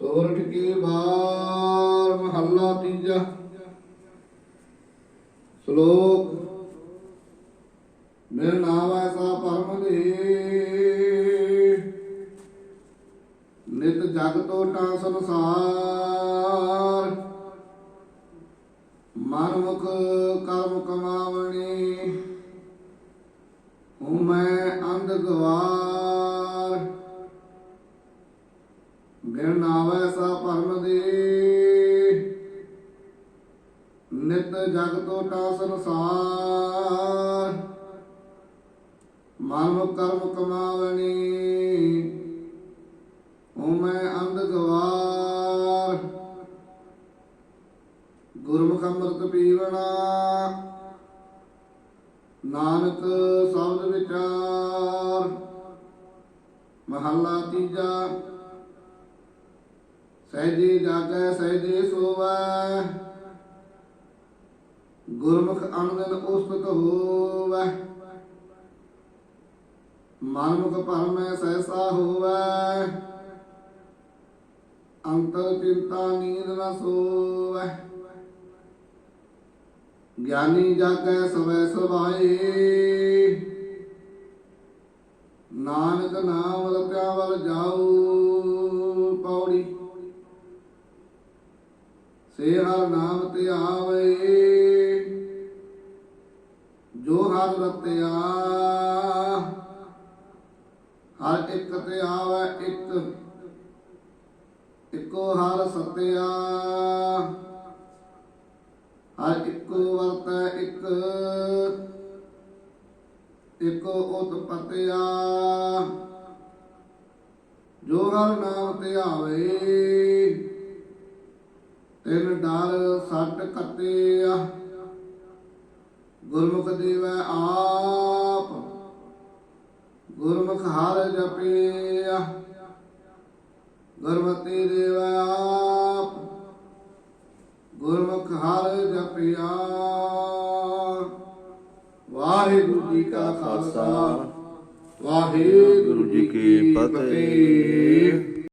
ਸੋਰਠ ਕੀ ਬਾਰ ਮਹੱਲਾ ਤੀਜਾ। ਸ਼ਲੋਕ ਮੇਰਾ ਨਾਮ ਐਸਾ ਪਰਮ ਦੇ ਨਿਤ ਜਗ ਟੋਟਾ ਸੰਸਾਰ। ਮਨ ਮੁਖ ਕਰਮ ਕਮਾਵਣੀ। ਹੂੰ ਮੈਂ ਅੰਧ ਗਵਾਰ। ਬਿਨ ਨਾਵੈ ਸਾ ਭਰਮ ਦੇ। ਨਿਤ ਜਗ ਟੋਟਾ ਸੰਸਾਰ, ਮਨ ਕਰਮ ਕਮਾਵਣੀ ਹੂੰ ਮੈਂ ਅੰਧ ਗਵਾਰ। ਗੁਰਮੁਖ ਅੰਮ੍ਰਿਤ ਪੀਵਣਾ, ਨਾਨਕ ਸ਼ਬਦ ਵਿਚਾਰ। ਮਹੱਲਾ ਤੀਜਾ ਸਹਿਜੇ ਜਾਗੈ, ਸਹਿਜੇ ਸੋਵੈ। ਗੁਰਮੁਖ ਅਨੰਦਨ ਉਸਤਤ ਹੋਵੈ। ਮਨਮੁਖ ਭਰਮੈ ਸਹਿਸਾ ਹੋਵੈ। ਅੰਤਰ ਚਿੰਤਾ ਨੀਂਦ ਨ ਸੋਵੈ। ਗਿਆਨੀ ਜਾਗੈ ਸਵੈ ਸਵਾਏ ਨਾਨਕ ਨਾਮ ਰਤਿਆ ਵਲ ਜਾਉ ਪੌੜੀ ਸੇ ਹਰ ਨਾਮ ਤੇ ਆਵੇ। ਜੋ ਹਰ ਰਤਿਆ, ਹਰ ਇੱਕ ਤੇ ਆਵੇ ਇੱਕ। ਇੱਕੋ ਹਰ ਸਤਿਆ, ਹਰ ਇੱਕੋ ਵਰਤੈ ਇੱਕ। ਇੱਕੋ ਉਤਪਤਿਆ ਜੋ ਹਰ ਨਾਮ ਤੇ ਆਵੇ। ਤਿਨ ਡਰ ਸੱਟ ਕੱਤਿਆ ਗੁਰਮੁਖ ਦੇਵੈ ਆਪ ਗੁਰਮੁਖ ਹਰ ਜਪਿਆ ਗੁਰਮਤਿ ਦੇਵੈ ਆਪ ਗੁਰਮੁਖ ਹਰ ਜਪਿਆ। ਵਾਹਿਗੁਰੂ ਜੀ ਕਾ ਖਾਲਸਾ ਵਾਹਿਗੁਰੂ ਜੀ ਕੀ ਫਤਿਹ।